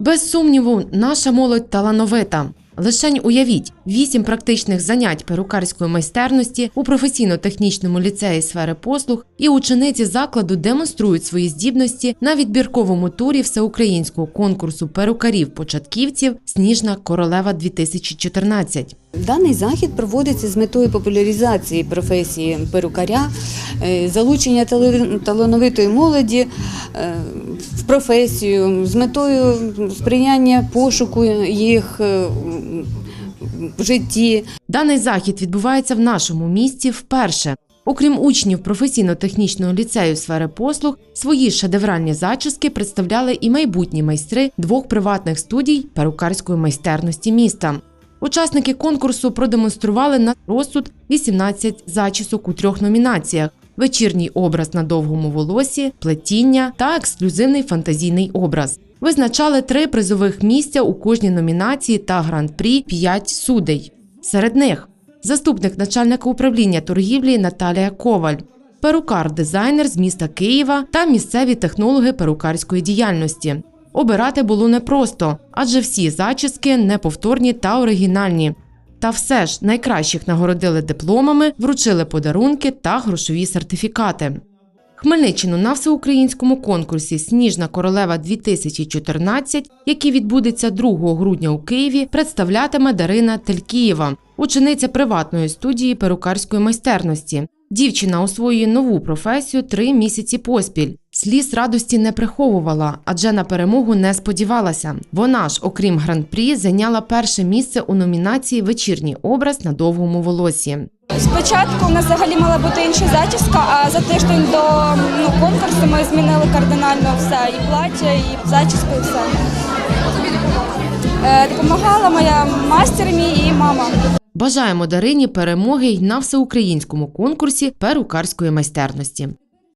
Без сумніву, наша молодь талановита. Лишень уявіть, вісім практичних занять перукарської майстерності у професійно-технічному ліцеї сфери послуг і учениці закладу демонструють свої здібності на відбірковому турі всеукраїнського конкурсу перукарів-початківців Сніжна королева 2014 Даний захід проводиться з метою популяризації професії перукаря, е, залучення талановитої молоді е, професію, з метою сприяння пошуку їх е, в житті. Даний захід відбувається в нашому місті вперше. Окрім учнів професійно-технічного ліцею сфери послуг, свої шедевральні зачіски представляли і майбутні майстри двох приватних студій перукарської майстерності міста. Учасники конкурсу продемонстрували на розсуд 18 зачісок у трьох номінаціях: вечірній образ на довгому волосі, плетіння та ексклюзивний фантазійний образ. Визначали три призових місця у кожній номінації та гран-прі 5 судей. Серед них заступник начальника управління торгівлі Наталія Коваль, перукар-дизайнер з міста Києва та місцеві технологи перукарської діяльності. Обирати було непросто, адже всі зачіски неповторні та оригінальні. Та все ж найкращих нагородили дипломами, вручили подарунки та грошові сертифікати. Хмельниччину на всеукраїнському конкурсі Сніжна королева 2014, який відбудеться 2 грудня у Києві, представлятиме Дарина Телькієва, учениця приватної студії перукарської майстерності. Дівчина освоює нову професію три місяці поспіль. Сліз радості не приховувала, адже на перемогу не сподівалася. Вона ж, окрім гран-прі, зайняла перше місце у номінації Вечірній образ на довгому волосі. Спочатку у нас взагалі мала бути інша зачіска, а за тиждень до ну, конкурсу ми змінили кардинально все. І плаття, і зачіску, і все. Е, Допомагала моя мастер мій і мама. Бажаємо Дарині перемоги й на всеукраїнському конкурсі перукарської майстерності.